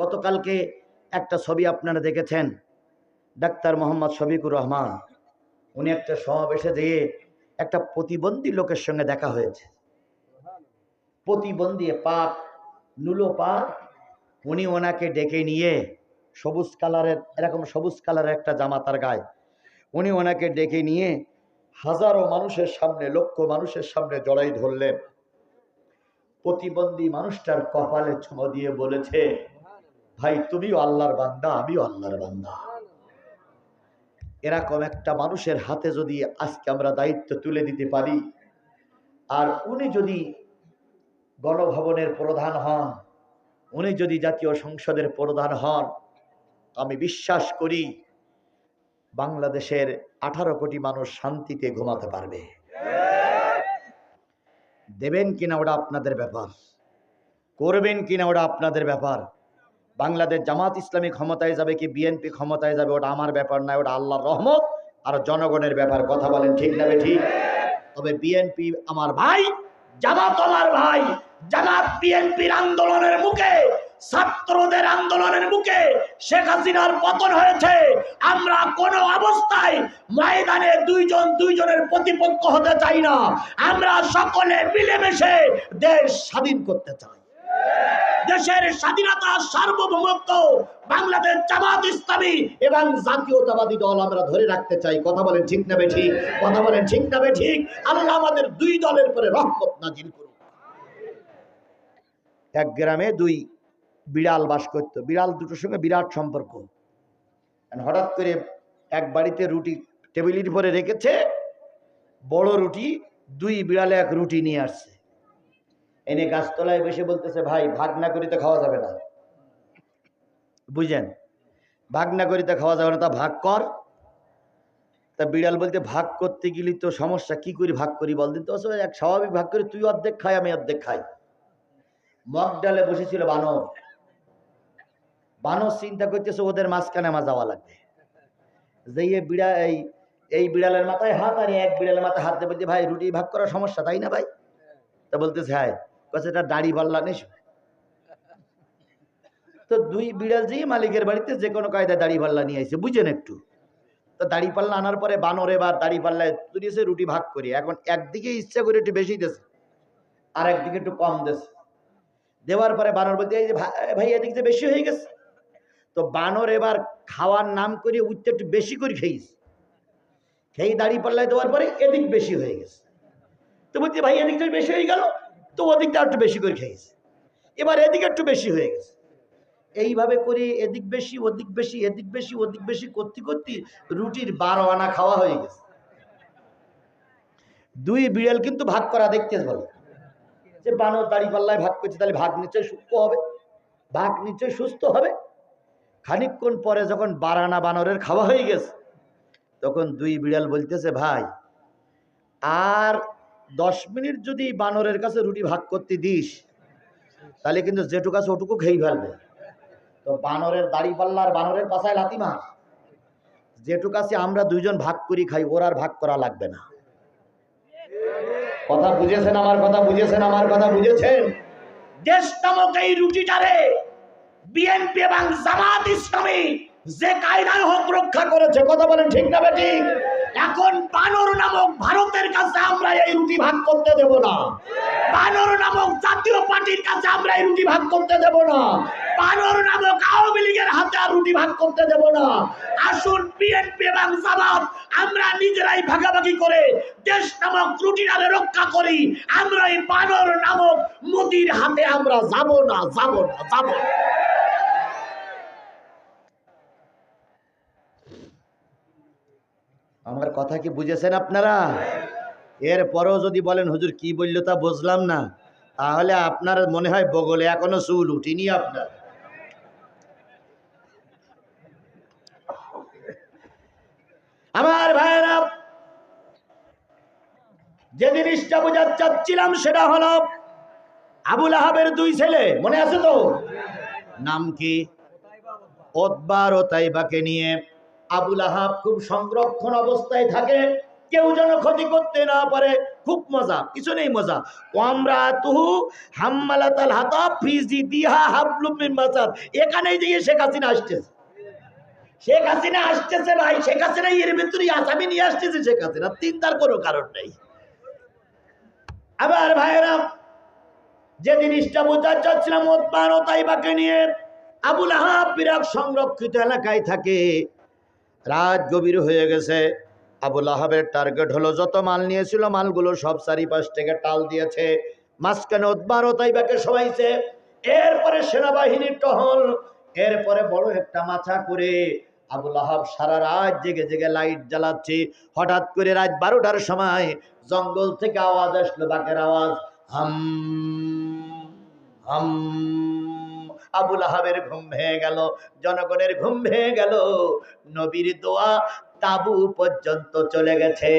গতকালকে একটা ছবি আপনারা দেখেছেন, ডাক্তার মোহাম্মদ শফিকুর রহমান। উনি একটা সমাবেশে যেয়ে একটা প্রতিবন্ধী লোকের সঙ্গে দেখা হয়েছে। প্রতিবন্ধী পাক, নুলো পাক, উনি ওনাকে ডেকে নিয়ে সবুজ কালারের, এরকম সবুজ কালারের একটা জামা তার গায়ে। উনি ওনাকে ডেকে নিয়ে হাজারো মানুষের সামনে, লক্ষ মানুষের সামনে জড়াই ধরলেন। প্রতিবন্ধী মানুষটার কপালে চুমো দিয়ে বলেছে ভাই, তুমিও আল্লাহর বান্দা, আমিও আল্লাহর বান্দা। এরকম একটা মানুষের হাতে যদি আজকে আমরা দায়িত্ব তুলে দিতে পারি, আর উনি যদি গণভবনের প্রধান হন, উনি যদি জাতীয় সংসদের প্রধান হন, আমি বিশ্বাস করি বাংলাদেশের আঠারো কোটি মানুষ শান্তিতে ঘুমাতে পারবে। দেবেন কিনা ওটা আপনাদের ব্যাপার? করবেন কিনা ওটা আপনাদের ব্যাপার? বাংলাদেশ জামাত ইসলামী ক্ষমতায় যাবে কি বিএনপি ক্ষমতায় যাবে, ওটা আমার ব্যাপার নয় ওটা আল্লাহর রহমত। আর জনগণের ব্যাপার কথা বলেন ঠিক না ঠিক? তবে বিএনপি আমার ভাই, জামাত আমার ভাই, জামাত বিএনপির আন্দোলনের মুখে, ছাত্রদের আন্দোলনের মুখে শেখ হাসিনার পতন হয়েছে। আমরা কোন অবস্থায় ময়দানে দুইজন দুইজনের প্রতিপক্ষ হতে চাই না। আমরা সকলে মিলেমিশে দেশ স্বাধীন করতে চাই। দেশের স্বাধীনতা সার্বভৌমত্ব বাংলাদেশ জামাত ইসলামী এবং জাতীয়তাবাদী দল আমরা ধরে রাখতে চাই। কথা বলেন ঠিক না ঠিক কথা বলেন ঠিক না ঠিক আল্লাহ আমাদের দুই দলের পরে রহমত নাজিল করুন এক গ্রামে দুই বিড়াল বাস করত। বিড়াল দুটোর সঙ্গে বিরাট সম্পর্ক। হঠাৎ করে এক বাড়িতে রুটি টেবিলের উপরে রেখেছে। বড় রুটি, দুই বিড়ালে এক রুটি নিয়ে আসছে। এনে গাছতলায় বসে বলতেছে, ভাই ভাগ না করিতে খাওয়া যাবে না। বুঝেন ভাগ না করিতে খাওয়া যাবে না, তা ভাগ কর। তা বিড়াল বলতে, ভাগ করতে গেলি তো সমস্যা, কি করি ভাগ করি বলদিন তো? আসলে এক স্বাভাবিক ভাগ করি তুই অর্ধেক খাই, আমি অর্ধেক খাই। মগ ডালে বসেছিল বানর। বানর চিন্তা করতেছে, ওদের মাঝখানে আমার যাওয়া লাগবে। যে এই বিড়া, এই এই বিড়ালের মাথায় হাত, আর এক বিড়ালের মাথায় হাত দিয়ে ভাই, রুটি ভাগ করার সমস্যা, তাই না ভাই? তা বলতেছে হ্যাঁ। এটা দাড়ি পাল্লা নিস তো দুই বিড়াল যেই মালিকের বাড়িতে যে কোনো কায়দায় দাড়ি পাল্লা নিয়ে আসছে বুঝেন একটু। তো দাড়ি পাল্লা আনার পরে বানর এবার দাড়ি পাল্লায় তুলিয়েছে রুটি ভাগ করি, এখন একদিকে ইচ্ছা করে একটু বেশি দেছে, আর একদিকে একটু কম দেছে। দেওয়ার পরে বানর বলতে, এই যে ভাই, এদিক যে বেশি হয়ে গেছে। তো বানর এবার খাওয়ার নাম করে উঠতে একটু বেশি করে খেয়েছে। খেয়ে দাড়ি পাল্লায় দেওয়ার পরে এদিক বেশি হয়ে গেছে। তো বলছি, ভাই এদিকটা বেশি হয়ে গেল? তো ওদিকটা একটু বেশি করে খেয়েছে। এবার এদিকে একটু বেশি হয়ে গেছে। এইভাবে করে এদিক বেশি, ওদিক বেশি, এদিক বেশি, ওদিক বেশি করতে করতে রুটির বারো আনা খাওয়া হয়ে গেছে। দুই বিড়াল কিন্তু ভাগ করা দেখতে ভালো। যে বানর দাড়ি পাল্লায় ভাগ করছে, তাহলে ভাগ নিশ্চয় সুস্থ হবে। ভাগ নিশ্চয় সুস্থ হবে। খানিকক্ষণ পরে যখন বারানা বানরের খাওয়া হয়ে গেছে, তখন দুই বিড়াল বলতেছে, ভাই, আর দশ মিনিট যদি বানরের কাছে রুটি ভাগ করতে দিস, তাহলে কিন্তু যেটুকু আছে ওটুকু খেয়ে ফেলবে। তো বানরের দাড়ি পাল্লার বানরের পাশায় লাতি মার। যেটুকু আছে আমরা দুইজন ভাগ করি খাই, ওর আর ভাগ করা লাগবে না। কথা বুঝেছেন আমার, কথা বুঝেছেন আমার, কথা বুঝেছেন? দেশ নামক এই রুটিটারে বিএনপি এবং জামাত ইসলামী যে কায়দায় হোক রক্ষা করেছে। কথা বলেন ঠিক না বেটি? এখন বানর নামক ভারতের রুটি ভাগ করতে দেব না। বানর নামক জাতীয় পার্টির কাছে আমরা এই রুটি ভাগ করতে দেব না। বানর নামক আওয়ামী লীগের হাতে আর রুটি ভাগ করতে দেব না। আসুন বিএনপি এবং জামাত, আমরা নিজেরাই ভাগাভাগি করে দেশ নামক রুটিটারে রক্ষা করি। আমরা এই বানর নামক মোদির হাতে আমরা যাব না যাব না যাব না। আমার কথা কি বুঝেছেন আপনারা? এরপরেও যদি বলেন, হুজুর, কি বলল তা বুঝলাম না। তাহলে আপনার মনে হয় বগলে এখনও চুল উঠিনি আপনার। আমার ভাইয়েরা, যে জিনিসটা বোঝার চাচ্ছিলাম সেটা হলো, আবুল আহাবের দুই ছেলে, মনে আছে তো? নাম কি? ওতবার ও তাইবাকে নিয়ে আবুল আহাব খুব সংরক্ষণ অবস্থায় থাকে। কেউ যেন ক্ষতি করতে না পারে। খুব মজা কিছু নেই মজা। ওয়ামরা তুহু হাম্মালাতাল হাতা ফিজি দিহা হাবলুম মিন মাসাদ। এখানেই দিয়ে শেখ হাসিনা আসতেছে। শেখ হাসিনা আসতেছে ভাই, শেখ হাসিনা এর ভিতরে আসামি নিয়ে আসতেছে শেখ হাসিনা। চিন্তার কোনো কারণ নেই। আবার ভাইরা যে জিনিসটা বোঝার চাচ্ছিলাম ওতমান ও তাইবাকে নিয়ে, আবুল আহাব বিরাট সংরক্ষিত এলাকায় থাকে। রাত গভীর হয়ে গেছে। আবুল আহাবের টার্গেট হলো যত মাল নিয়েছিল মালগুলো সব চারিপাশ থেকে টাল দিয়েছে, মাঝখানে উদ্বার ও তাইবাকে সবাইছে। এরপরে সেনাবাহিনীর টহল, এরপরে বড় একটা মাথা করে আবুল আহাব সারা রাত জেগে জেগে লাইট জ্বালাচ্ছে। হঠাৎ করে রাত বারোটার সময় জঙ্গল থেকে আওয়াজ আসলো বাকের আওয়াজ, হাম হাম। আবুল আহাবের ঘুম ভেঙে গেল, জনগণের ঘুম ভেঙে গেল। নবীর দোয়া তাবু পর্যন্ত চলে গেছে।